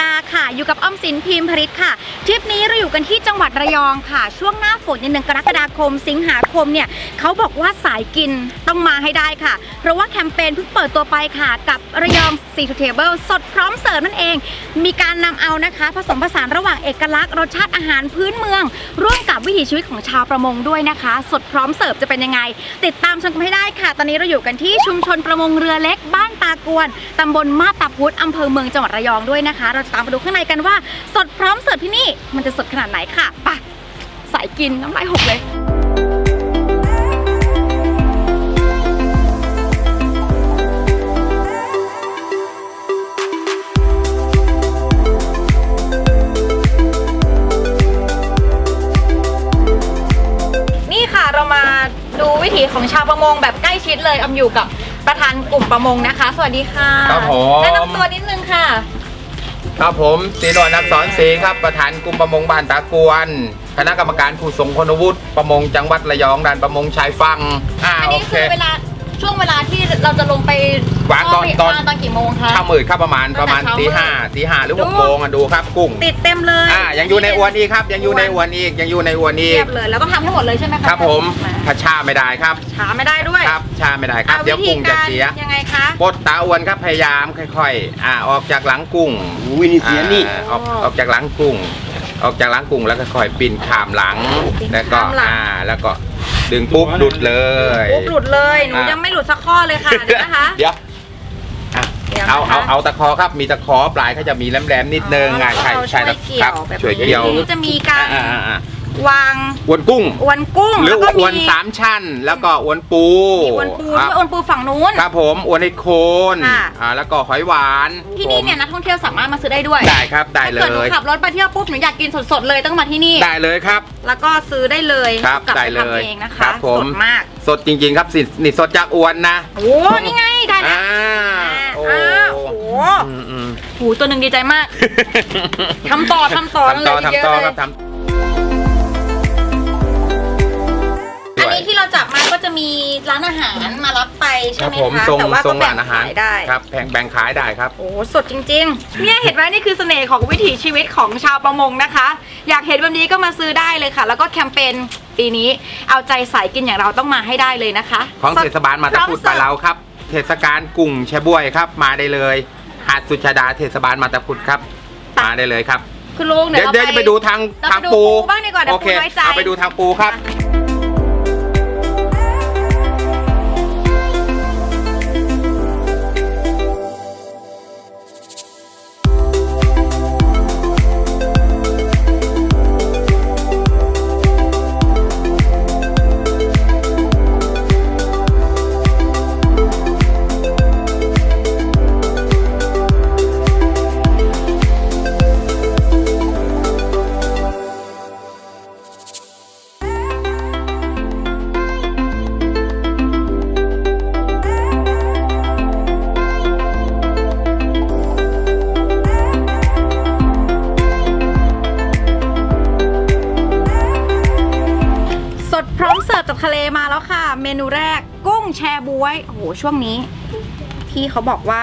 ดาห์ค่ะ อยู่กับอ้อมสินพิมพ์ผริตค่ะทริปนี้เราอยู่กันที่จังหวัดระยองค่ะ ช่วงหน้าฝนในเดือนกรกฎาคม สิงหาคมเนี่ยเขาบอกว่าสายกินต้องมาให้ได้ค่ะ เพราะว่าแคมเปญเพิ่งเปิดตัวไปค่ะ กับระยอง s e a to Table สดพร้อมเสิร์ฟนั่นเอง มีการนำเอานะคะ ผสมผสานระหว่างเอกลักษณ์รสชาติอาหารพื้นเมือง ร่วมกับวิถีชีวิตของชาวประมงด้วยนะคะ สดพร้อมเสิร์ฟจะเป็นยังไง ติดตามชมกันให้ได้ค่ะ ตอนนี้เราอยู่กันที่ชุมชนประมงเรือเล็ก บ้านตากวนตำบลมาบตาพุธอำเภอเมืองจังหวัดระยองด้วยนะคะเราจะตามไปดูข้างในกันว่า สดพร้อมเสิร์ฟที่นี่มันจะสดขนาดไหนค่ะไปสายกินน้ำลายหกเลยนี่ค่ะเรามาดูวิถีของชาวประมงแบบใกล้ชิดเลยอำอยู่กับประธานกลุ่มประมงนะคะ สวัสดีค่ะครับผมแนะนำตัวนิดนึงค่ะ ครับผมศรีนวลนักสอนศรีครับประธานกลุ่มประมงบ้านตากวน คณะกรรมการผู้ทรงคุณวุฒิประมงจังหวัดระยองด่านประมงชายฝั่งอ่าอันโอนี้เค คือเวลา ช่วงเวลาที่เราจะลงไปวางตอนล่ตอนปลาตอนกี่โมงคะข้ามืดครับประมาณตั้ปงระแต่มาณเช้าตีมืดห้าตีห้าหรือดูหกโมงอะดูครับกุ้งติดเต็มเลยอ่ายังอยู่ในอวนอีกครับ ยังอยู่ในอวนอีกยังอยู่ในอวนอีเทีกยบเลยแล้วต้องทำให้หมดเลยใช่ไหมคะครับผมมาถ้าช้าไม่ได้ครับ ช้าไม่ได้ด้วยครับช้าไม่ได้ครับอะเดี๋ยววิธีกุ้งจะการเสียยังไงคะ ปลดตาอวนครับพยายามค่อยๆ อ่าออกจากหลังกุ้งวินิเสียนี่ อ่าออกออกจากหลังกุ้ง ออกจากหลังกุ้งแล้วก็ค่อยปีนข้ามหลัง ปีนแล้วก็ข้ามหลัง อ่าแล้วก็ ดึงปุ๊บหลุดเลยปุ๊บหลุดเลย หนูอะยังไม่หลุดสักข้อเลยค่ะเดี๋ยวนะคะ เดี๋ยวอะเดี๋ยวเอานะคะเอาเอาตะขอครับมีตะขอปลายเขาจะมีแหลมๆนิดนึงอะใช่เอาใช่ช่วยตะเกี่คยรัวบแบบช่วยนี้เกี่ยวจะมีการอ่าอ่าอ่า วางอวนกุ้ง อวนกุ้งหรือแล้วก็อวนมีสามชั้น แล้วก็อวนปูมีอวนปูคด้รัวยบอวนปูฝั่งนู้น ครับผมอวนไอโคนค่ะ อ่าแล้วก็หอยหวานที่นี่เนี่ยนักท่องเที่ยวสามารถมาซื้อได้ด้วยได้ครับได้เลถ้าเกิดหนูย ขับรถไปเที่ยวปุ๊บหนูอยากกินสดๆเลยต้องมาที่นี่ ได้เลยครับ แล้วก็ซื้อได้เลยครับกลับได้ไปเลยทำเองนะคะครับผม สดมากสดจริงๆครับสินี่สดจากอวนนะโอ้นี่ไงได้แล้วอ่าโอ้อ่าโอ้โหอืมอืม หูตัวหนึ่งดีใจมาก ทำต่อทำต่อทำต่อเลยเยอะทำต่อเลยครับทำ จับมาก็จะมีร้านอาหารมารับไปคใช่รับไหมผมคะทรงแต่ว่าทรก็งแบ่ร้างนอาหารขายได้ ครับแบ่งแบ่งขายได้ครับ โอ้สดจริง ๆ เนี่ยเห็นไหมนี่คือเสน่ห์ของวิถีชีวิตของชาวประมงนะคะ อยากเห็นแบบนี้ก็มาซื้อได้เลยค่ะ แล้วก็แคมเปญปีนี้เอาใจสายกินอย่างเราต้องมาให้ได้เลยนะคะของเทศบาลมาตะพุดพร้อบ้านเราครับ เทศกาลกุ้งแชบวยครับ มาได้เลยหาดสุชาดาเทศบาลมาตะพุดครับ มาได้เลยครับ คุณลุงเดี๋ยวเรา เดี๋ยวจะไปดูทางเราทางไปดูปูบ้างดีกว่าเดี๋ยวโอเคปูน้อยใจ เอาไปดูทางปูครับ เสิร์ฟจากทะเลมาแล้วค่ะ เมนูแรกกุ้งแชบวยโอ้โหช่วงนี้พี่เขาบอกว่า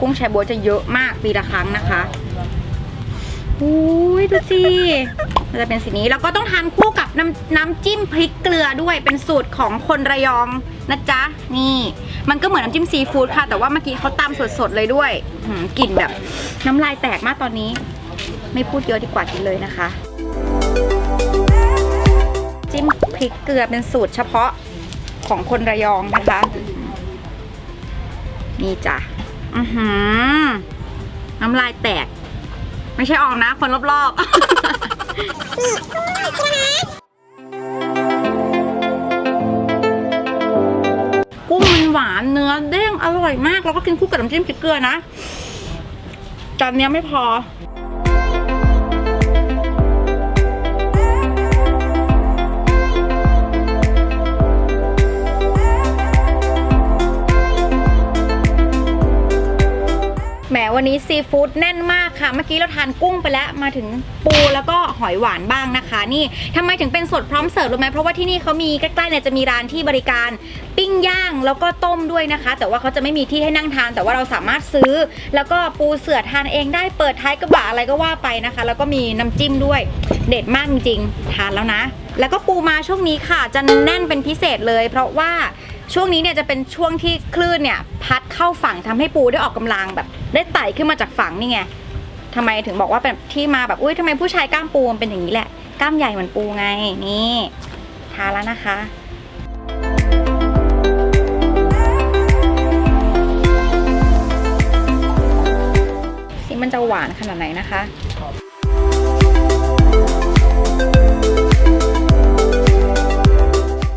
กุ้งแชบวยจะเยอะมากปีละครั้งนะคะอุ้ยดูสิมันจะเป็นสีนี้แล้วก็ต้องทานคู่กับน้ำน้ำจิ้มพริกเกลือด้วยเป็นสูตรของคนระยองนะจ๊ะนี่ มันก็เหมือนน้ำจิ้มซีฟู้ดค่ะ แต่ว่าเมื่อกี้เขาตำสดๆเลยด้วยกลิ่นแบบน้ำลายแตกมากตอนนี้ ไม่พูดเยอะดีกว่ากินเลยนะคะ พริกเกลือเป็นสูตรเฉพาะของคนระยองนะคะ นี่จ้ะอือหือน้ำลายแตก ไม่ใช่ออกนะ คนรอบๆกุ้งมันหวานเนื้อเด้งอร่อยมาก แล้วก็กินคู่กับน้ำจิ้มพริกเกลือนะจานนี้ไม่พอ ซีฟู้ดแน่นมากค่ะ เมื่อกี้เราทานกุ้งไปแล้วมาถึงปูแล้วก็หอยหวานบ้างนะคะ นี่ทำไมถึงเป็นสดพร้อมเสิร์ฟรู้ไหมเพราะว่าที่นี่เขามีใกล้ๆเนี่ยจะมีร้านที่บริการปิ้งย่างแล้วก็ต้มด้วยนะคะ แต่ว่าเขาจะไม่มีที่ให้นั่งทาน แต่ว่าเราสามารถซื้อ แล้วก็ปูเสือทานเองได้เปิดท้ายกระบะอะไรก็ว่าไปนะคะ แล้วก็มีน้ำจิ้มด้วยเด็ดมากจริงๆทานแล้วนะ แล้วก็ปูมาช่วงนี้ค่ะ จะแน่นเป็นพิเศษเลย เพราะว่า ช่วงนี้เนี่ยจะเป็นช่วงที่คลื่นเนี่ยพัดเข้าฝั่งทำให้ปูได้ออกกำลังแบบ ได้ไต่ขึ้นมาจากฝั่งนี่ไงทำไมถึงบอกว่าเป็นที่มาแบบอุ้ยทำไมผู้ชายกล้ามปูมันเป็นอย่างนี้แหละกล้ามใหญ่เหมือนปูไงนี่ทาแล้วนะคะสิมันจะหวานขนาดไหนนะคะ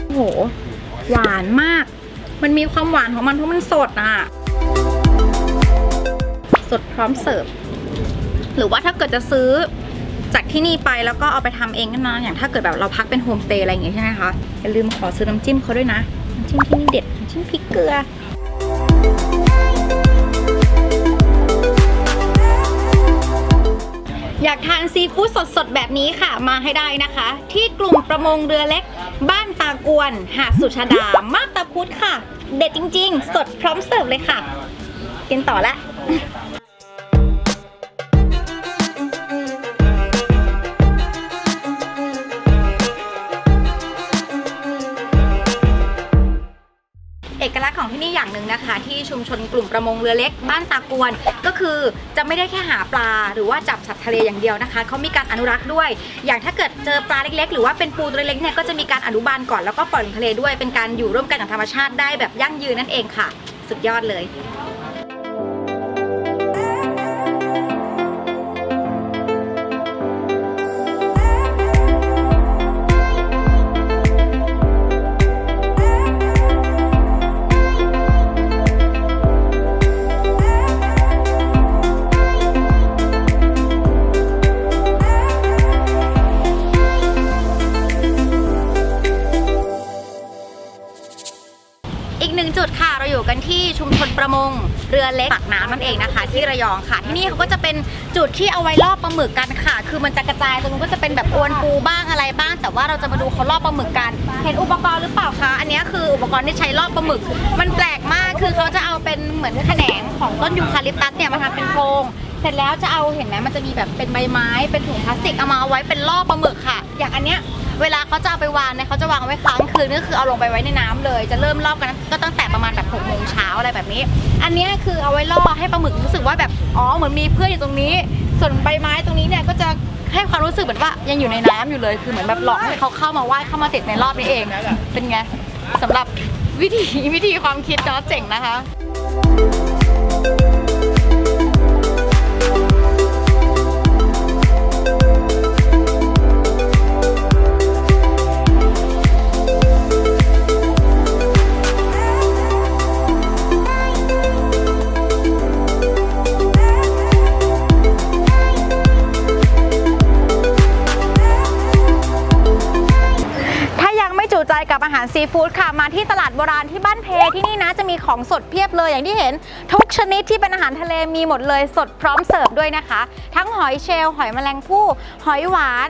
โอ้โหหวานมาก มันมีความหวานของมันเพราะมันสดอะ สดพร้อมเสิร์ฟ หรือว่าถ้าเกิดจะซื้อจากที่นี่ไปแล้วก็เอาไปทำเองก็นะอย่างถ้าเกิดแบบเราพักเป็นโฮมสเตย์อะไรอย่างงี้ใช่ไหมคะ อย่าลืมขอซื้อน้ำจิ้มเขาด้วยนะ น้ำจิ้มที่นี่เด็ด น้ำจิ้มพริกเกลืออยากทานซีฟู้ดสดๆ แบบนี้ค่ะมาให้ได้นะคะ ที่กลุ่มประมงเรือเล็ก บ้านตากวน หาดสุชาดา มาบตาพุธค่ะ เด็ดจริง ๆ สดพร้อมเสิร์ฟเลยค่ะ กินต่อละ อย่างหนึ่งนะคะ ที่ชุมชนกลุ่มประมงเรือเล็ก บ้านตากวน ก็คือจะไม่ได้แค่หาปลา หรือว่าจับสัตว์ทะเลอย่างเดียวนะคะเขามีการอนุรักษ์ด้วย อย่างถ้าเกิดเจอปลาเล็ก ๆ หรือว่าเป็นปูตัวเล็กๆเนี่ยก็จะมีการอนุบาลก่อนแล้วก็ปล่อยลงทะเลด้วยเป็นการอยู่ร่วมกันกับธรรมชาติได้แบบยั่งยืนนั่นเองค่ะ สุดยอดเลย กหนึ่งจุดค่ะ เราอยู่กันที่ชุมชนประมง เรือเล็กปากน้ำนั่นเองนะคะ ที่ระยองค่ะ ที่นี่เขาก็จะเป็นจุดที่เอาไว้ล่อปลาหมึกกันค่ะ คือมันจะกระจายตรงนู้นก็จะเป็นแบบอวนปูบ้างอะไรบ้าง แต่ว่าเราจะมาดูเขาล่อปลาหมึกกัน เห็นอุปกรณ์หรือเปล่าคะอันนี้คืออุปกรณ์ที่ใช้ล่อปลาหมึก มันแปลกมากคือเขาจะเอาเป็นเหมือนแขนงของต้นยูคาลิปตัสเนี่ยมาทำเป็นโครงเสร็จแล้วจะเอาเห็นไหมมันจะมีแบบเป็นใบไม้เป็นถุงพลาสติกเอามาเอาไว้เป็นล่อปลาหมึกค่ะ อย่างอันเนี้ย เวลาเขาจะเอาไปวางเนี่ยเขาจะวางไว้ค้างคืนก็คือเอาลงไปไว้ในน้ำเลย จะเริ่มรอบกันก็ตั้งแต่ประมาณแบบหกโมงเช้าอะไรแบบนี้ อันนี้คือเอาไว้ล่อให้ปลาหมึกรู้สึกว่าแบบอ๋อเหมือนมีเพื่อนอยู่ตรงนี้ ส่วนใบไม้ตรงนี้เนี่ยก็จะให้ความรู้สึกเหมือนว่ายังอยู่ในน้ำอยู่เลยคือเหมือนแบบหลอกให้เขาเข้ามาว่ายเข้ามาติดในรอบนี้เอง เป็นไงสำหรับวิธีวิธีความคิดเนาะเจ๋งนะคะ ซีฟู้ดค่ะมาที่ตลาดโบราณที่บ้านเพที่นี่นะจะมีของสดเพียบเลยอย่างที่เห็น ทุกชนิดที่เป็นอาหารทะเลมีหมดเลยสดพร้อมเสิร์ฟด้วยนะคะ ทั้งหอยเชลล์หอยแมลงภู่หอยหวาน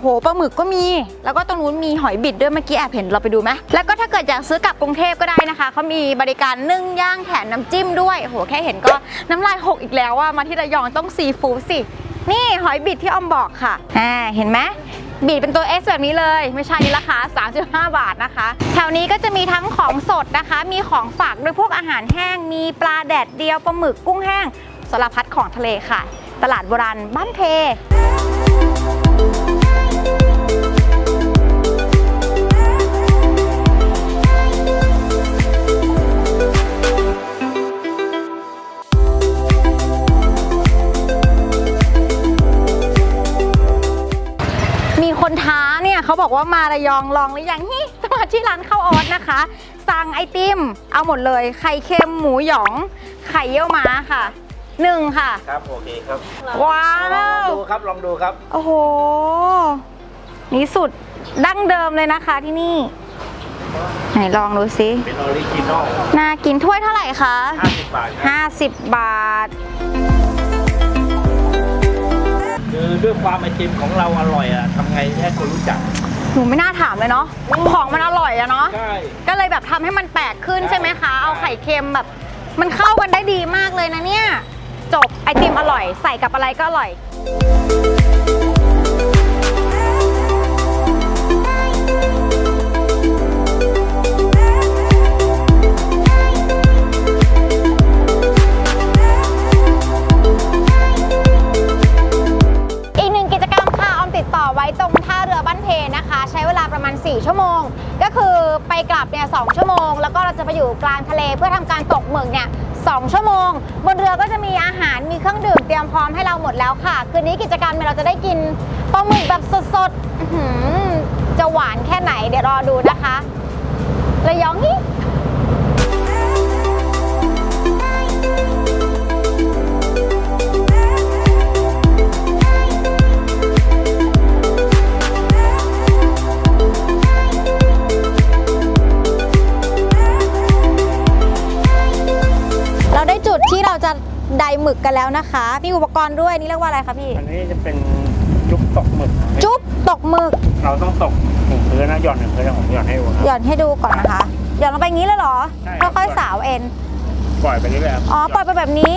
โหปลาหมึกก็มี แล้วก็ตรงนู้นมีหอยบิดด้วยเมื่อกี้แอบเห็นเราไปดูไหมแล้วก็ถ้าเกิดอยากซื้อกลับกรุงเทพก็ได้นะคะเขามีบริการนึ่งย่างแถมน้ำจิ้มด้วยโหแค่เห็นก็น้ำลายหกอีกแล้วว่ามาที่ระยองต้องซีฟู้ดสิ นี่หอยบิดที่ออมบอกค่ะอ่าเห็นไหม บีดเป็นตัว S แบบนี้เลย ไม่ใช่นี่ราคา35 บาทนะคะ แถวนี้ก็จะมีทั้งของสดนะคะ มีของฝากด้วยพวกอาหารแห้ง มีปลาแดดเดียวปลาหมึกกุ้งแห้งสารพัดของทะเลค่ะ ตลาดโบราณบ้านเพ บอกว่ามาระยองลองหรือยังฮิต้องมาที่ร้านข้าวออสนะคะ สั่งไอติม เอาหมดเลย ไข่เค็มหมูหยอง ไข่เยี่ยวม้าค่ะหนึ่งค่ะ ครับโอเคครับว้าลองวดูครับลองดูครับ โอ้โห นี่สุดดั้งเดิมเลยนะคะที่นี่ ไหนลองดูสิเป็นออริจินอลน่ากินถ้วยเท่าไหร่คะ50บาทครับ50 บาทด้วยความไอติมของเราอร่อยอะทำไงให้คนรู้จัก หนูไม่น่าถามเลยเนาะ ของมันอร่อยอะเนาะ ใช่ ก็เลยแบบทำให้มันแปลกขึ้นใช่ใช่ไหมคะ เอาใช่ไข่เค็มแบบ มันเข้ากันได้ดีมากเลยนะเนี่ย จบไอติมอร่อย ใส่กับอะไรก็อร่อย อยู่กลางทะเลเพื่อทำการตกหมึกเนี่ยสองชั่วโมง บนเรือก็จะมีอาหารมีเครื่องดื่มเตรียมพร้อมให้เราหมดแล้วค่ะ คืนนี้กิจกรรมเนี่ยเราจะได้กินปลาหมึกแบบสดๆจะหวานแค่ไหนเดี๋ยวรอดูนะคะระยองนี่ มีอุปกรณ์ด้วยนี่เรียกว่าอะไรคะพี่ อันนี้จะเป็นยุบตกหมึกจุ๊บตกหมึก เราต้องตกหนึ่งพื้นนะหย่อนหนึ่งพื้นนะผมหย่อนให้ดูครับหย่อนให้ดูก่อนนะคะ หย่อนลงไปอย่างนี้เลยเหรอใช่ครับ ค่อยๆสาวเอ็น ปล่อยไปเรื่อยๆครับอ๋อ ปล่อยไปแบบนี้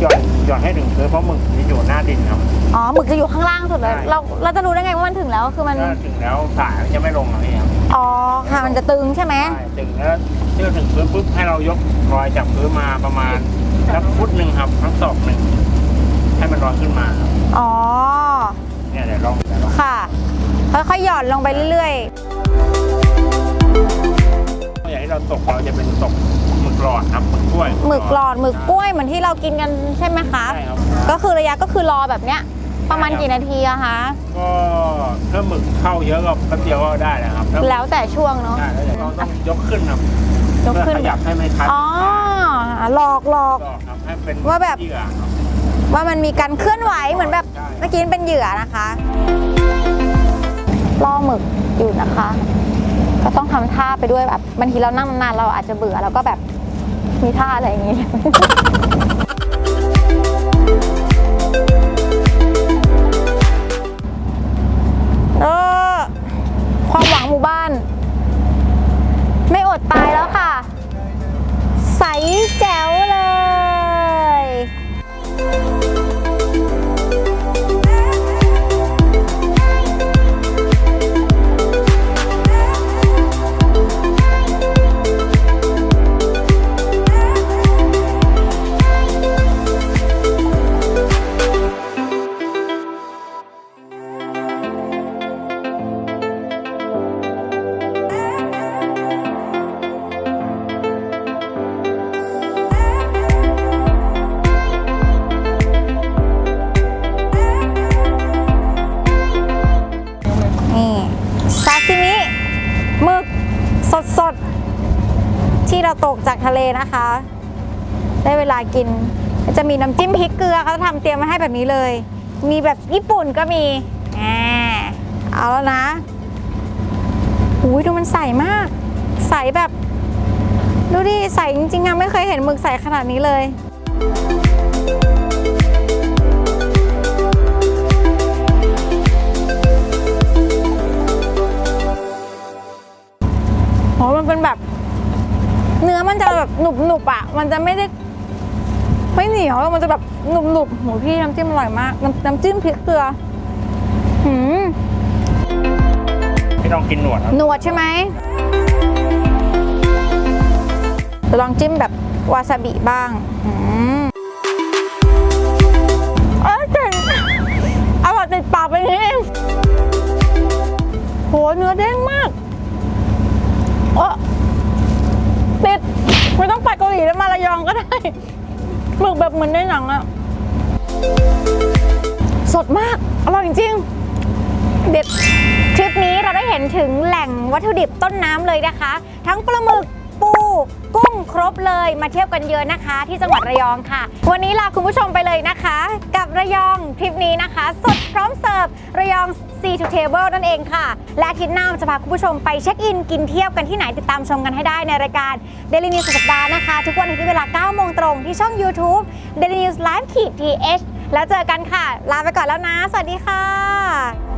หย่อนหย่อนให้ถึงพื้นเพราะหมึกมันอยู่หน้าดินครับ อ๋อ หมึกจะอยู่ข้างล่างสุดเลย ใช่ เรา เราจะรู้ได้ไงว่ามันถึงแล้ว คือมัน ถ้าถึงแล้วสายมันจะไม่ลงหรอกนี่ครับอ๋อ ค่ะ มันจะตึงใช่ไหม ใช่ถึงแล้วเชื่อถึงพื้นปุ๊บให้เรายกรอยจากพื้นมาประมาณ สักฟุตหนึ่งครับทั้งศอกหนึ่งให้มันลอยขึ้นมาครับอ๋อ เนี่ยเดี๋ยวลองเดี๋ยวลองค่ะ ค่อยๆหย่อนลงไปเรื่อยอย่างที่เราตกเราจะเป็นตกหมึกหลอดครับหมึกกล้วยๆ หมึกหลอดหมึกกล้วยเหมือนที่เรากินกันใช่ไหมคะ ใช่ครับ ก็คือระยะก็คือรอแบบเนี้ย ประมาณใช่ครับกี่นาทีอะคะ ก็ถ้าหมึกเข้าเยอะก็แป๊บเดียวก็ได้นะครับถ้าแล้วแต่ช่วงเนาะใช่แล้วเดี๋ยวเราต้องยกขึ้นครับยกขึ้น เพื่อขยับให้ไม่คัดอ๋อ หลอกหลอก ก็ครับให้เป็นว่าแบบ เหยื่อครับว่ามันมีการเคลื่อนไหวเหมือนแบบใช่เมื่อกี้เป็นเหยื่อนะคะล่อหมึกอยู่นะคะ ก็ต้องทำท่าไปด้วยแบบบางทีเรานั่งนานๆเราอาจจะเบื่อแล้วก็แบบมีท่าอะไรอย่างนี้ากิน จะมีน้ำจิ้มพริกเกลือเขาจะทำเตรียมมาให้แบบนี้เลย มีแบบญี่ปุ่นก็มีแหมเอาแล้วนะอุ้ยดูมันใสมาก ใสแบบ ดูดิใสจริงๆอะไม่เคยเห็นหมึกใสขนาดนี้เลยโหมันเป็นแบบ เนื้อมันจะแบบหนุบหนุบๆอะมันจะไม่ได้ ไม่เหนียวมันจะแบบหนุบหนุบๆโหพี่น้ำจิ้มอร่อยมาก น้ำน้ำจิ้มพริกเกลือหืมไม่ต้องกินหนวดครับหนวดใช่ไหมจะลองจิ้มแบบวาซาบิบ้างหืมเอ้ยเจ๋งอร่อยติดปากไปนี้เองโหเนื้อเด้งมากเออติดไม่ต้องไปเกาหลีแล้วมาระยองก็ได้ หมึกแบบเหมือนในหนังอะสดมาก อร่อยจริงๆเด็ดทริปนี้เราได้เห็นถึงแหล่งวัตถุดิบต้นน้ำเลยนะคะ ทั้งปลาหมึกปูกุ้งครบเลยมาเที่ยวกันเยอะนะคะ ที่จังหวัดระยองค่ะ วันนี้ลาคุณผู้ชมไปเลยนะคะ กับระยองทริปนี้นะคะ สดพร้อมเสิร์ฟระยอง Sea to Table นั่นเองค่ะ และอาทิตย์หน้าจะพาคุณผู้ชมไปเช็คอินกินเที่ยวกันที่ไหนติดตามชมกันให้ได้ในรายการ Daily News สุดสัปดาห์นะคะ ทุกวันอาทิตย์เวลา 9 โมงตรงที่ช่อง YouTube Daily News Live ขีด th แล้วเจอกันค่ะ ลาไปก่อนแล้วนะ สวัสดีค่ะ